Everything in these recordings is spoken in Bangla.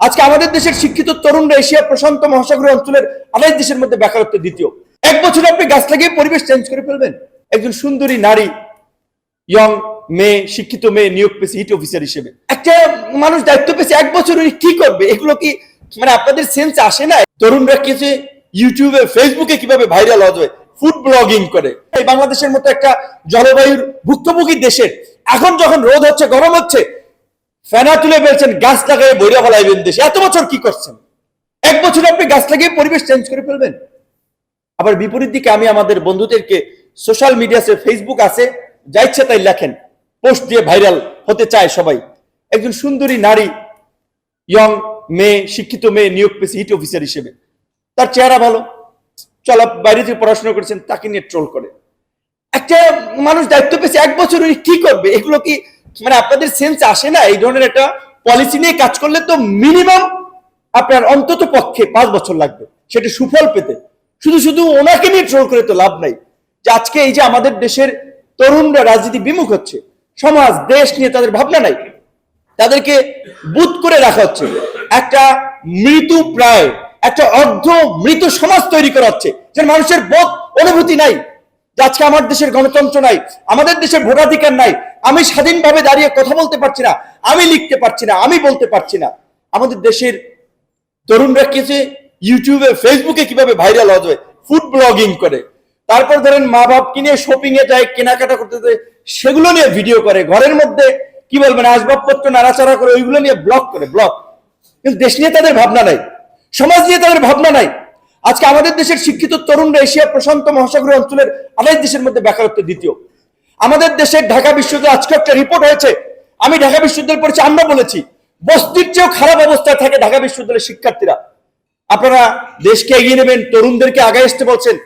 আজকে আমাদের দেশের শিক্ষিত তরুণরা এশিয়া প্রশান্ত মহাসাগরীয় অঞ্চলের আড়াই দেশের মধ্যে বেকারত্ব দ্বিতীয়। এক বছর আপনি গাছ লাগিয়ে পরিবেশ চেঞ্জ করে ফেলবেন। একজন সুন্দরী নারী ইয়ং মেয়ে, শিক্ষিত মেয়ে নিয়োগ পেয়েছে হিট অফিসার হিসেবে। একটা মানুষ দায়িত্ব পেয়েছে এক বছর উনি কি করবে? এগুলো কি মানে আপনাদের সেন্স আসে না? তরুণরা কি যে ইউটিউবে ফেসবুকে কীভাবে ভাইরাল যায়? ফুড ব্লগিং করে। এই বাংলাদেশের মতো একটা জলবায়ুর ভুক্তভোগী দেশের, এখন যখন রোদ হচ্ছে, গরম হচ্ছে ফেনা তুলে ফেলছেন, গাছ লাগাই বইরা ফেলাইবেন দেশে। এত বছর কি করছেন? এক বছর আপনি গাছ লাগিয়ে পরিবেশ চেঞ্জ করে ফেলবেন। আবার বিপরীত দিকে আমি আমাদের বন্ধুদেরকে সোশ্যাল মিডিয়াতে ফেসবুক আছে, যা ইচ্ছে তাই লেখেন। পোস্ট দিয়ে ভাইরাল হতে চায় সবাই। একজন সুন্দরী নারী ইয়ং মেয়ে, শিক্ষিত মেয়ে, নিয়োগ পেয়েছে হিট অফিসার হিসেবে। তার চেহারা ভালো। চলা, বাইরে থেকে পড়াশোনা করেছেন, তাকে নিয়ে ট্রোল করে। একটা মানুষ দায়িত্ব পেয়েছে, এক বছর উনি কি করবে? এগুলো কি মানে আপনাদের সেন্স আসে না এই ধরনের একটা পলিসি নিয়ে কাজ করলে তো মিনিমাম আপনার অন্তত পক্ষে পাঁচ বছর লাগবে। সেটা সুফল পেতে। শুধু শুধু ওনাকে নিয়ে ট্রোল করে তো লাভ নাই। যে আজকে এই যে আমাদের দেশের তরুণরা রাজনীতি বিমুখ হচ্ছে, সমাজ, দেশ নিয়ে তাদের ভাবনা নাই। তাদেরকে বুধ করে রাখা হচ্ছে। একটা মৃত্যু প্রায়, একটা অর্ধ মৃত সমাজ তৈরি করা হচ্ছে। যে মানুষের বোধ, অনুভূতি নাই। যে আজকে আমার দেশের গণতন্ত্র নাই, আমাদের দেশের ভোটাধিকার নাই, আমি স্বাধীনভাবে দাঁড়িয়ে কথা বলতে পারছি না, আমি লিখতে পারছি না, আমি বলতে পারছি না। আমাদের দেশের তরুণরা কি যে ইউটিউবে ফেসবুকে কীভাবে ভাইরাল যায়? ফুড ব্লগিং করে। তারপর ধরেন মা বাপকে নিয়ে শপিং এ যায়, কেনাকাটা করতে যায়, সেগুলো নিয়ে ভিডিও করে। ঘরের মধ্যে কি বলবেন, আসবাবপত্র নাড়াচাড়া করে, ওইগুলো নিয়ে ব্লগ করে ব্লগ কিন্তু দেশ নিয়ে তাদের ভাবনা নাই, সমাজ নিয়ে তাদের ভাবনা নাই। আজকে আমাদের দেশের শিক্ষিত তরুণরা এশিয়া প্রশান্ত মহাসাগরীয় অঞ্চলের আড়াই দেশের মধ্যে বেকারত্ব দ্বিতীয়। আমাদের দেশের ঢাকা বিশ্ববিদ্যালয় আজকে একটা রিপোর্ট হয়েছে। আমি ঢাকা বিশ্ববিদ্যালয় পড়েছি আমরা বলেছি। বস্তির চেয়েও খারাপ অবস্থায় থাকে ঢাকা বিশ্ববিদ্যালয়ের শিক্ষার্থীরা। আপনারা দেশকে এগিয়ে নেবেন, তরুণদেরকে আগে আসতে বলছেন।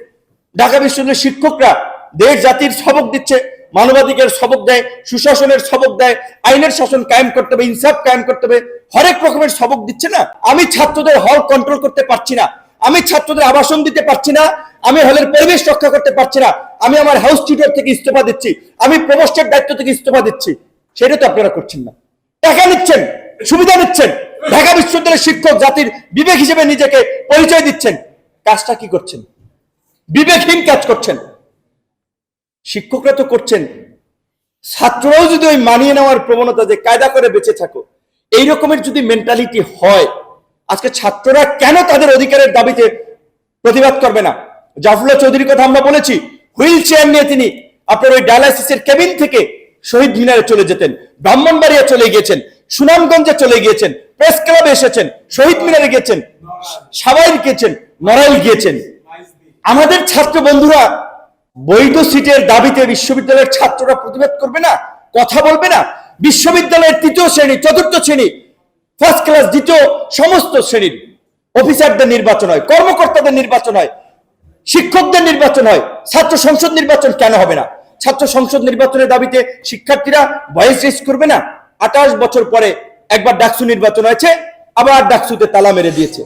ঢাকা বিশ্ববিদ্যালয়ের শিক্ষকরা দেশ, জাতির সবক দিচ্ছে, মানবাধিকার সবক দেয়, সুশাসনের সবক দেয়, আইনের শাসন কায়েম করতে হবে, ইনসাফ কায়েম করতে হবে। হরেক রকমের সবক দিচ্ছে না। আমি ছাত্রদের হল কন্ট্রোল করতে পারছি না। আমি ছাত্রদের আবাসন দিতে পারছি না, আমি হলের পরিবেশ রক্ষা করতে পারছি না, আমি আমার হাউস টিউটর থেকে ইস্তফা দিচ্ছি, আমি প্রবোস্টের দায়িত্ব থেকে ইস্তফা দিচ্ছি, সেটা তো আপনারা করছেন না। টাকা নিচ্ছেন, সুবিধা নিচ্ছেন, ঢাকা বিশ্ববিদ্যালয়ের শিক্ষক জাতির বিবেক হিসেবে নিজেকে পরিচয় দিচ্ছেন, কাজটা কি করছেন? বিবেকহীন কাজ করছেন। শিক্ষকরা তো করছেন। ছাত্ররাও যদি ওই মানিয়ে নেওয়ার প্রবণতা যে কায়দা করে বেঁচে থাকো, এই রকমের যদি মেন্টালিটি হয় আজকে ছাত্ররা কেন তাদের অধিকারের দাবিতে প্রতিবাদ করবে না? জাফরুল্লাহ চৌধুরীর কথা আমরা বলেছি, হুইল চেয়ার নিয়ে তিনি আপনার ওই ডায়ালাইসিসের কেবিন থেকে শহীদ মিনারে চলে যেতেন, ব্রাহ্মণবাড়িয়া চলে গিয়েছেন, সুনামগঞ্জে চলে গিয়েছেন, প্রেস ক্লাবে এসেছেন, শহীদ মিনারে গিয়েছেন সাবাইল গিয়েছেন নড়াইল গিয়েছেন। আমাদের ছাত্র বন্ধুরা, বৈধ সিটের দাবিতে বিশ্ববিদ্যালয়ের ছাত্ররা প্রতিবাদ করবে না? কথা বলবে না? বিশ্ববিদ্যালয়ের তৃতীয় শ্রেণি, চতুর্থ শ্রেণি ফার্স্ট ক্লাস দ্বিতীয় সমস্ত শ্রেণির অফিসারদের নির্বাচন হয়, কর্মকর্তাদের নির্বাচন হয়, শিক্ষকদের নির্বাচন হয়। ছাত্র সংসদ নির্বাচন কেন হবে না? ছাত্র সংসদ নির্বাচনের দাবিতে শিক্ষার্থীরা ভয়েস রেস করবে না? আঠাশ বছর পরে একবার ডাকসু নির্বাচন হয়েছে, আবার ডাকসুতে তালা মেরে দিয়েছে।